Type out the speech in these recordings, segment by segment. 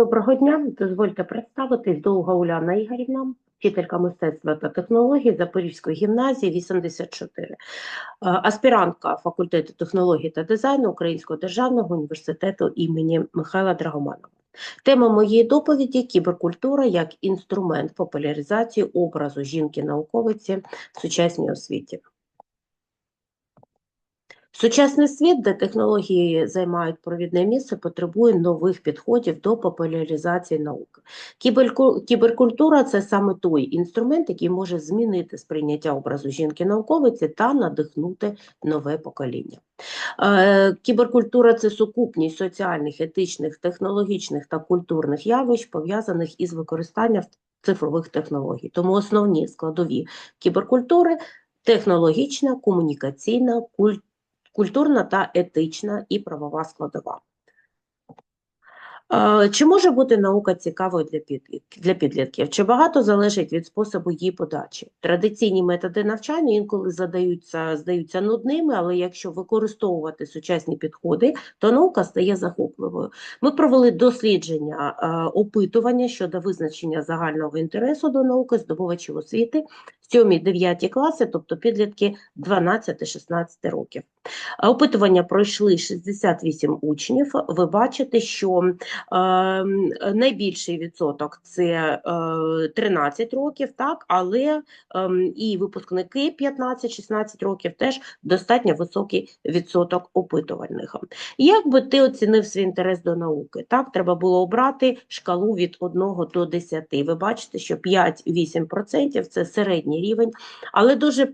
доброго дня. Дозвольте представитись довга Уляна Ігорівна, вчителька мистецтва та технологій Запорізької гімназії 84, Е, аспірантка факультету технологій та дизайну Українського державного університету імені Михайла Драгоманова. Тема моєї доповіді кіберкультура як інструмент популяризації образу жінки-науковиці в сучасній освіті. Сучасний світ, де технології займають провідне місце, потребує нових підходів до популяризації науки. Кіберкультура це саме той інструмент, який може змінити сприйняття образу жінки-науковиці та надихнути нове покоління. Е, Кіберкультура це сукупність соціальних, етичних, технологічних та культурних явищ, пов'язаних із використанням цифрових технологій. Тому основні складові кіберкультури технологічна, комунікаційна, культурна культурна та етична і правова складова. Е, Чи може бути наука цікавою для підлітків? Чи багато залежить від способу її подачі? Традиційні методи навчання інколи задаються, здаються нудними, але якщо використовувати сучасні підходи, то наука стає захопливою. Ми провели дослідження, е, опитування щодо визначення загального інтересу до науки здобувачів освіти 7-9 класи, тобто підлітки 12-16 років. Опитування пройшли 68 учнів. Ви бачите, що е, найбільший відсоток це е, 13 років, так, але е, і випускники 15-16 років теж достатньо високий відсоток опитувальних. Як би ти оцінив свій інтерес до науки? Так, треба було обрати шкалу від 1 до 10. Ви бачите, що 5-8% це середній рівень, але дуже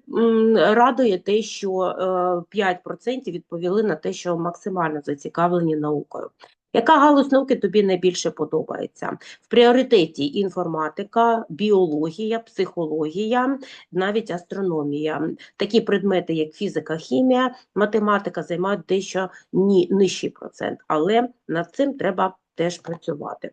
радує те, що е, 5% відповіли на те, що максимально зацікавлені наукою. Яка галузь науки тобі найбільше подобається? В пріоритеті інформатика, біологія, психологія, навіть астрономія. Такі предмети, як фізика, хімія, математика займають дещо ні, нижчий процент, але над цим треба теж працювати.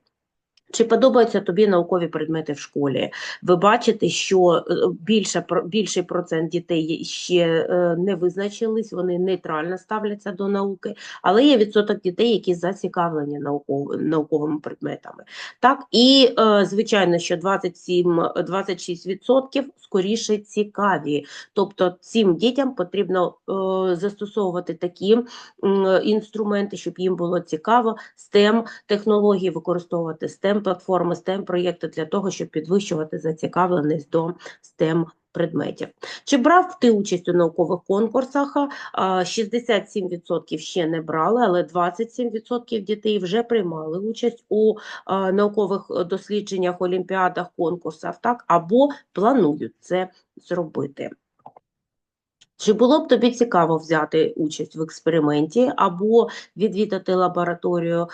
Чи подобаються тобі наукові предмети в школі? Ви бачите, що е, більше, більший процент дітей ще е, не визначились, вони нейтрально ставляться до науки, але є відсоток дітей, які зацікавлені науков, науковими предметами. Так, і е, звичайно, що 27-26% скоріше цікаві. Тобто цим дітям потрібно застосовувати такі інструменти, щоб їм було цікаво, STEM технології використовувати STEM платформи, STEM проєкти для того, щоб підвищувати зацікавленість до STEM предметів. Чи брав ти участь у наукових конкурсах? А, 67% ще не брали, але 27% дітей вже приймали участь у наукових е, дослідженнях, олімпіадах, конкурсах, так, або планують це зробити. Чи було б тобі цікаво взяти участь в експерименті або відвідати лабораторію? Е,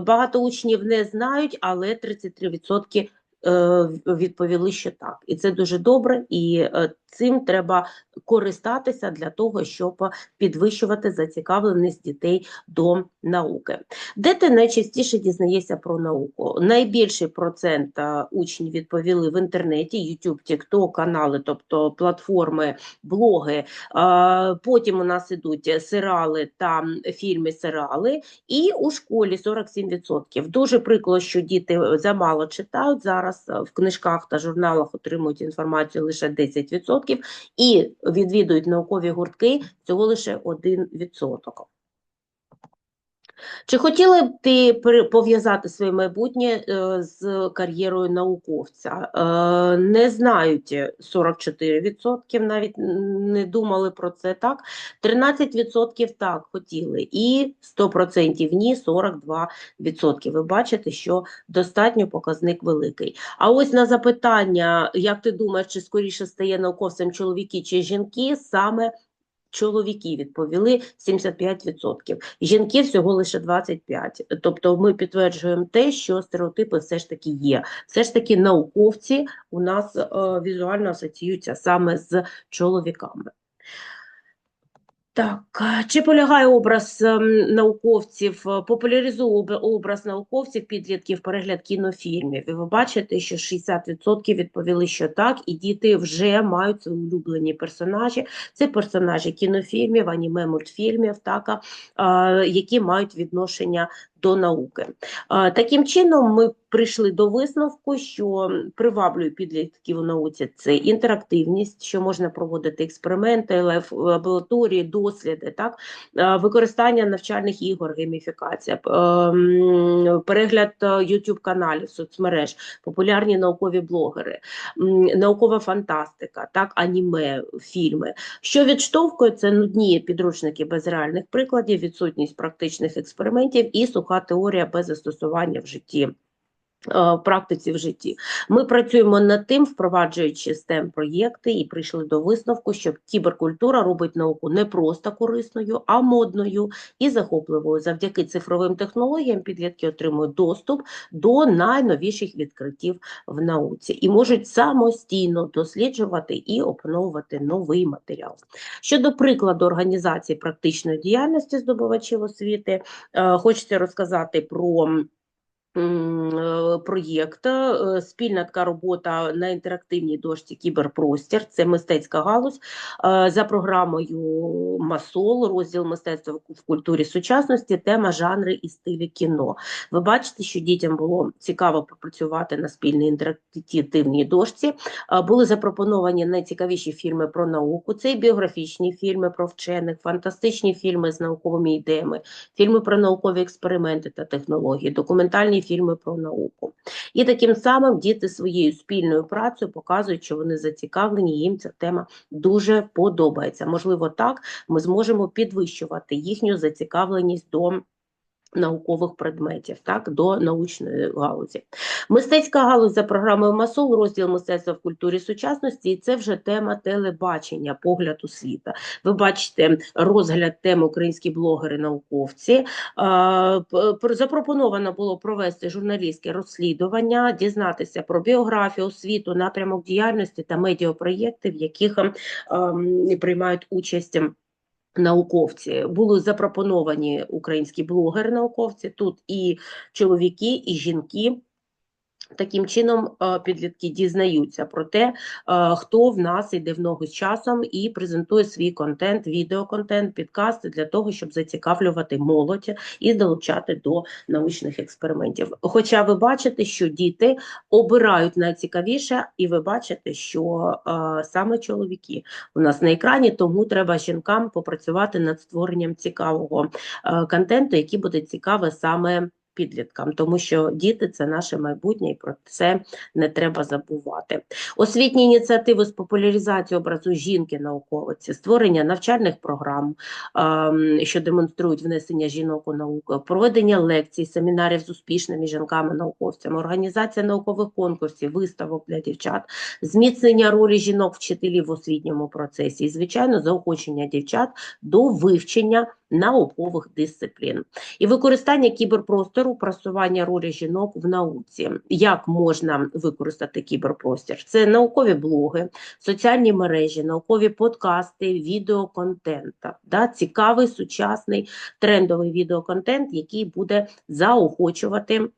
Багато учнів не знають, але 33% е, відповіли, що так. І це дуже добре, і е, цим треба користатися для того, щоб підвищувати зацікавленість дітей до науки. Де ти найчастіше дізнаєшся про науку? Найбільший процент е, учнів відповіли в інтернеті, YouTube, TikTok, канали, тобто платформи, блоги. Е, Потім у нас ідуть серіали та фільми, серіали, і у школі 47%. Дуже прикро, що діти замало читають зараз е, в книжках та журналах отримують інформацію лише 10%, і відвідують наукові гуртки всього лише 1%. Чи хотіла б ти пов'язати своє майбутнє е, з кар'єрою науковця? Е, Не знають 44%, навіть не думали про це так. 13% так хотіли, і 100% ні, 42%. Ви бачите, що достатньо показник великий. А ось на запитання, як ти думаєш, чи скоріше стає науковцем чоловіки чи жінки, саме чоловіки відповіли 75%. Жінки всього лише 25%. Тобто ми підтверджуємо те, що стереотипи все ж таки є. Все ж таки науковці у нас е, візуально асоціюються саме з чоловіками. Так, чи полягає образ ем, науковців, е, популяризує образ науковців підлітків перегляд кінофільмів? І ви бачите, що 60% відповіли, що так, і діти вже мають свої улюблені персонажі. Це персонажі кінофільмів, аніме, мультфільмів, так, які мають відношення до науки. Е, Таким чином, ми прийшли до висновку, що приваблює підлітків у науці це інтерактивність, що можна проводити експерименти, лаб- лабораторії, досліди, так Е, використання навчальних ігор, гейміфікація, ем, перегляд YouTube каналів, соцмереж, популярні наукові блогери, наукова фантастика, так, аніме, фільми. Що відштовхує, це нудні підручники без реальних прикладів, відсутність практичних експериментів і суха теорія без застосування в житті. Е, В практиці в житті ми працюємо над тим, впроваджуючи stem проєкти, і прийшли до висновку, що кіберкультура робить науку не просто корисною, а модною і захопливою. Завдяки цифровим технологіям підлітки отримують доступ до найновіших відкриттів в науці і можуть самостійно досліджувати і опановувати новий матеріал. Щодо прикладу організації практичної діяльності здобувачів освіти, е, хочеться розказати про. Е, Проєкт е, спільна така робота на інтерактивній дошці Кіберпростір. Це мистецька галузь е, за програмою Масол, розділ мистецтва в культурі сучасності, тема жанри і стилі кіно. Ви бачите, що дітям було цікаво попрацювати на спільній інтерактивній дошці. Е, Були запропоновані найцікавіші фільми про науку. Це і біографічні фільми про вчених, фантастичні фільми з науковими ідеями, фільми про наукові експерименти та технології, документальні фільми про науку. І таким самим діти своєю спільною працею показують, що вони зацікавлені, їм ця тема дуже подобається. Можливо, так ми зможемо підвищувати їхню зацікавленість до наукових предметів, так, до научної галузі. Мистецька галузь за програмою МАСОЛ, розділ мистецтва в культурі сучасності, і це вже тема телебачення, погляд у світа. Ви бачите розгляд теми українські блогери-науковці. Запропоновано було провести журналістське розслідування, дізнатися про біографію, освіту, напрямок діяльності та медіапроєкти, в яких ем, приймають участь. Науковці були запропоновані українські блогери-науковці. Тут і чоловіки, і жінки. Таким чином, е, підлітки дізнаються про те, е, хто в нас йде в ногу з часом і презентує свій контент, відеоконтент, підкасти для того, щоб зацікавлювати молодь і долучати до научних експериментів. Хоча ви бачите, що діти обирають найцікавіше, і ви бачите, що е, саме чоловіки у нас на екрані, тому треба жінкам попрацювати над створенням цікавого контенту, який буде цікавий саме підліткам, тому що діти це наше майбутнє, і про це не треба забувати. Освітні ініціативи з популяризації образу жінки науковиці, створення навчальних програм, ем, що демонструють внесення жінок у науку, проведення лекцій, семінарів з успішними жінками-науковцями, організація наукових конкурсів, виставок для дівчат, зміцнення ролі жінок-вчителів в освітньому процесі і, звичайно, заохочення дівчат до вивчення наукових дисциплін і використання кіберпростору, просування ролі жінок в науці. Як можна використати кіберпростір? Це наукові блоги, соціальні мережі, наукові подкасти, відеоконтент. Да? Цікавий сучасний трендовий відеоконтент, який буде заохочувати.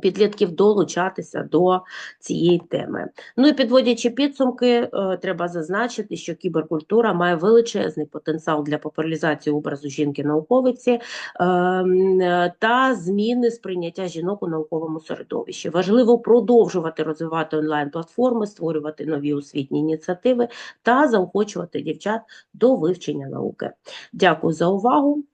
Підлітків долучатися до цієї теми. Ну і підводячи підсумки, е, треба зазначити, що кіберкультура має величезний потенціал для популяризації образу жінки-науковиці е, м, е, та зміни сприйняття жінок у науковому середовищі. Важливо продовжувати розвивати онлайн-платформи, створювати нові освітні ініціативи та заохочувати дівчат до вивчення науки. Дякую за увагу.